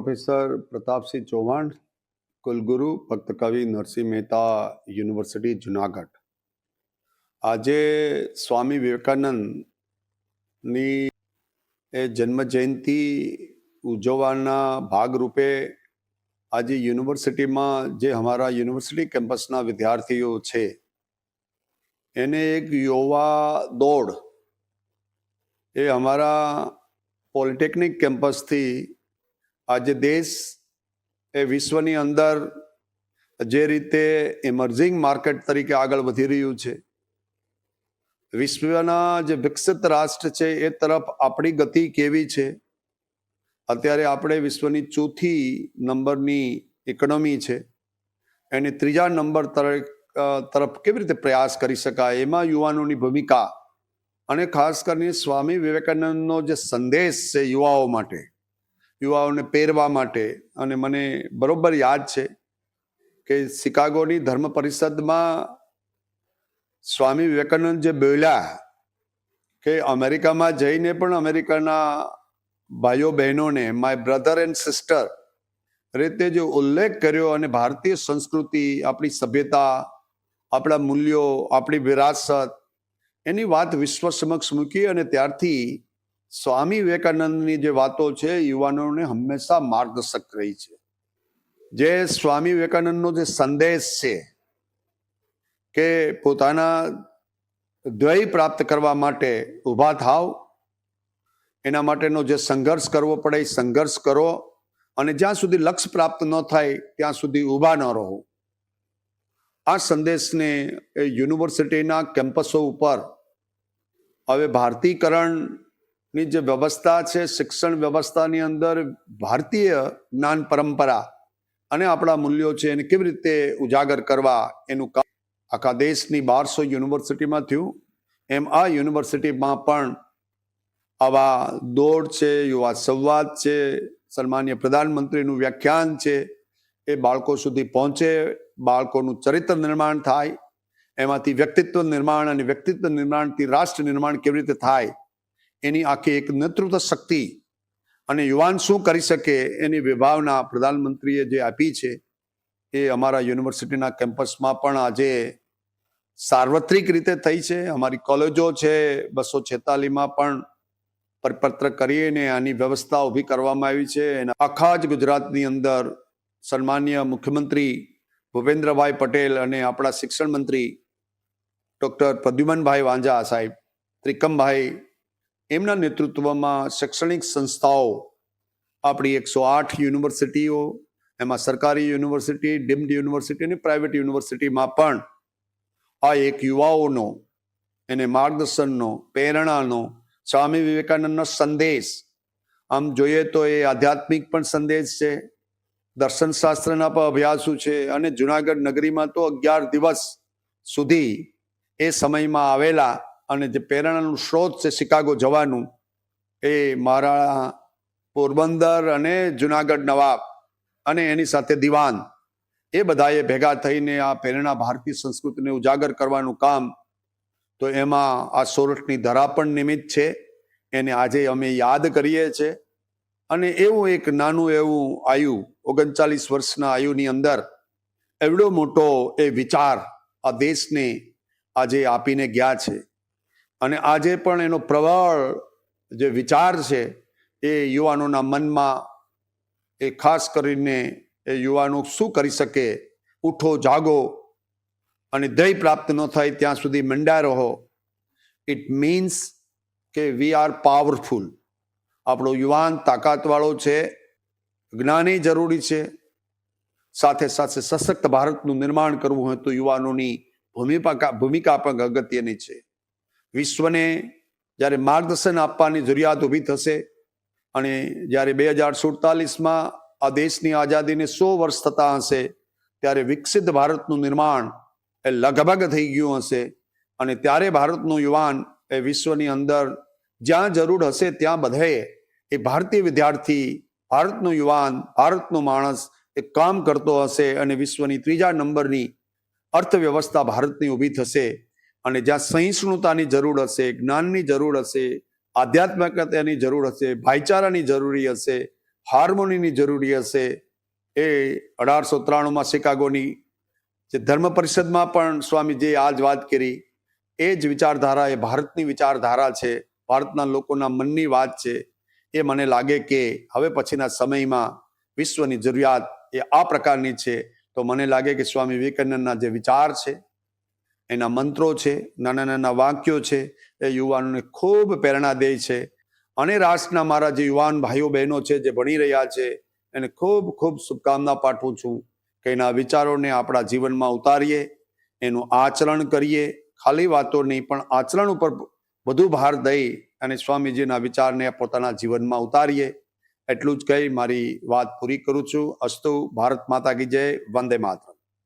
Professor Pratapsinh Chauhan, કુલગુરુ ભક્તકવિ Narsinh Mehta university, Junagadh. આજે સ્વામી વિવેકાનંદની એ જન્મ જયંતિ ઉજવવાના ભાગરૂપે આજે યુનિવર્સિટીમાં જે અમારા યુનિવર્સિટી કેમ્પસના વિદ્યાર્થીઓ છે, એને એક યુવા દોડ એ અમારા પોલિટેકનિક કેમ્પસથી આજે દેશ એ વિશ્વની અંદર જે રીતે ઇમર્જિંગ માર્કેટ તરીકે આગળ વધી રહ્યું છે, વિશ્વના જે વિકસિત રાષ્ટ્ર છે એ તરફ આપણી ગતિ કેવી છે? અત્યારે આપણે વિશ્વની ચોથી નંબરની ઇકોનોમી છે, એને ત્રીજા નંબર તરફ કેવી રીતે પ્રયાસ કરી શકાય? એમાં યુવાનોની ભૂમિકા અને ખાસ કરીને સ્વામી વિવેકાનંદનો જે સંદેશ છે યુવાઓ માટે યુવાઓને પહેરવા માટે. અને મને બરોબર યાદ છે કે શિકાગોની ધર્મ પરિષદમાં સ્વામી વિવેકાનંદ જે બોલ્યા કે અમેરિકામાં જઈને પણ અમેરિકાના ભાઈઓ બહેનોને માય બ્રધર એન્ડ સિસ્ટર રીતે જે ઉલ્લેખ કર્યો અને ભારતીય સંસ્કૃતિ, આપણી સભ્યતા, આપણા મૂલ્યો, આપણી વિરાસત, એની વાત વિશ્વ સમક્ષ મૂકી અને ત્યારથી સ્વામી વિવેકાનંદની જે વાતો છે યુવાનોને હંમેશા માર્ગદર્શક રહી છે. જે સ્વામી વિવેકાનંદનો જે સંદેશ છે કે પોતાના ધ્યેય પ્રાપ્ત કરવા માટે ઊભા થાવ, એના માટેનો જે સંઘર્ષ કરવો પડે એ સંઘર્ષ કરો અને જ્યાં સુધી લક્ષ્ય પ્રાપ્ત ન થાય, ત્યાં સુધી ઊભા ન રહો. આ સંદેશને યુનિવર્સિટીના કેમ્પસો ઉપર, હવે ભારતીકરણની જે વ્યવસ્થા છે, શિક્ષણ વ્યવસ્થાની અંદર ભારતીય જ્ઞાન પરંપરા અને આપણા મૂલ્યો છે એને કેવી રીતે ઉજાગર કરવા એનું કામ આખા દેશની બારસો યુનિવર્સિટીમાં થયું. એમ આ યુનિવર્સિટીમાં પણ આવા દોડ છે, યુવા સંવાદ છે, સન્માન્ય પ્રધાનમંત્રીનું વ્યાખ્યાન છે, એ બાળકો સુધી પહોંચે, બાળકોનું ચરિત્ર નિર્માણ થાય, એમાંથી વ્યક્તિત્વ નિર્માણ અને વ્યક્તિત્વ નિર્માણથી રાષ્ટ્ર નિર્માણ કેવી રીતે થાય એની આખી એક નેતૃત્વ શક્તિ અને યુવાન શું કરી શકે એની વિભાવના પ્રધાનમંત્રીએ જે આપી છે, એ અમારા યુનિવર્સિટીના કેમ્પસમાં પણ આજે સાર્વત્રિક રીતે થઈ છે. અમારી કોલેજો છે, બસો છેતાલીમાં પણ પરપત્ર કરીને આની વ્યવસ્થા ઊભી કરવામાં આવી છે. અને આખા જ ગુજરાતની અંદર સન્માન્ય મુખ્યમંત્રી ભૂપેન્દ્રભાઈ પટેલ અને આપણા શિક્ષણ મંત્રી ડૉક્ટર પ્રદ્યુમનભાઈ વાંઝા સાહેબ, ત્રિકમભાઈ એમના નેતૃત્વમાં શૈક્ષણિક સંસ્થાઓ, આપણી એકસો આઠ યુનિવર્સિટીઓ, એમાં સરકારી યુનિવર્સિટી, ડીમ્ડ યુનિવર્સિટી અને પ્રાઇવેટ યુનિવર્સિટીમાં પણ આ એક યુવાઓનો એને માર્ગદર્શનનો, પ્રેરણાનો, સ્વામી વિવેકાનંદનો સંદેશ, આમ જોઈએ તો એ આધ્યાત્મિક પણ સંદેશ છે, દર્શન શાસ્ત્રના પણ અભ્યાસું છે અને જુનાગઢ નગરીમાં તો અગિયાર દિવસ સુધી એ સમયમાં આવેલા અને જે પ્રેરણાનું સ્ત્રોત છે શિકાગો જવાનું, એ મારા પોરબંદર અને જુનાગઢ નવાબ અને એની સાથે દિવાન, એ બધાએ ભેગા થઈને આ પ્રેરણા ભારતીય સંસ્કૃતિને ઉજાગર કરવાનું કામ, તો એમાં આ સોરઠની ધરા પણ નિમિત્ત છે. એને આજે અમે યાદ કરીએ છીએ અને એવું એક નાનું એવું આયુ, ઓગણચાલીસ વર્ષના આયુની અંદર, એવડો મોટો એ વિચાર આ દેશને આજે આપીને ગયા છે. અને આજે પણ એનો પ્રબળ જે વિચાર છે, એ યુવાનોના મનમાં, એ ખાસ કરીને એ યુવાનો શું કરી શકે? ઉઠો, જાગો અને ધ્યેય પ્રાપ્ત ન થાય ત્યાં સુધી મંડા રહો. ઇટ મીન્સ કે વી આર પાવરફુલ આપણો યુવાન તાકાતવાળો છે, જ્ઞાની જરૂરી છે. સાથે સાથે સશક્ત ભારતનું નિર્માણ કરવું હોય તો યુવાનોની ભૂમિકા ભૂમિકા પણ અગત્યની છે. વિશ્વને જ્યારે માર્ગદર્શન આપવાની જરૂરિયાત ઊભી થશે અને જ્યારે બે હજાર સુડતાલીસમાં આ દેશની આઝાદીને સો વર્ષ થતા હશે, ત્યારે વિકસિત ભારતનું નિર્માણ એ લગભગ થઈ ગયું હશે અને ત્યારે ભારતનું યુવાન એ વિશ્વની અંદર જ્યાં જરૂર હશે ત્યાં બધે એ ભારતીય વિદ્યાર્થી, ભારતનું યુવાન, ભારતનો માણસ એ કામ કરતો હશે અને વિશ્વની ત્રીજા નંબરની અર્થવ્યવસ્થા ભારતની ઊભી થશે. અને જ્યાં સહિષ્ણુતાની જરૂર હશે, જ્ઞાનની જરૂર હશે, આધ્યાત્મિકતાની જરૂર હશે, ભાઈચારાની જરૂરી હશે, હાર્મોનીની જરૂરી હશે, એ અઢારસો ત્રાણુંમાં શિકાગોની જે ધર્મ પરિષદમાં પણ સ્વામીજીએ આ જ વાત કરી. એ જ વિચારધારા, એ ભારતની વિચારધારા છે, ભારતના લોકોના મનની વાત છે. એ મને લાગે કે હવે પછીના સમયમાં વિશ્વની જરૂરિયાત એ આ પ્રકારની છે. તો મને લાગે કે સ્વામી વિવેકાનંદના જે વિચાર છે એના મંત્રો છે, નાના નાના વાક્યો છે, એ યુવાનોને ખૂબ પ્રેરણા દે છે. અને રાષ્ટ્રના મારા જે યુવાન ભાઈઓ બહેનો છે, જે ભણી રહ્યા છે, એને ખૂબ ખૂબ શુભકામના પાઠવું છું કે એના વિચારોને આપણા જીવનમાં ઉતારીએ, એનું આચરણ કરીએ, ખાલી વાતો નહીં, પણ આચરણ ઉપર વધુ ભાર દઈ અને સ્વામીજીના વિચારને પોતાના જીવનમાં ઉતારીએ. એટલું જ કહી મારી વાત પૂરી કરું છું. અસ્તુ ભારત માતા કી જય, વંદે માતરમ.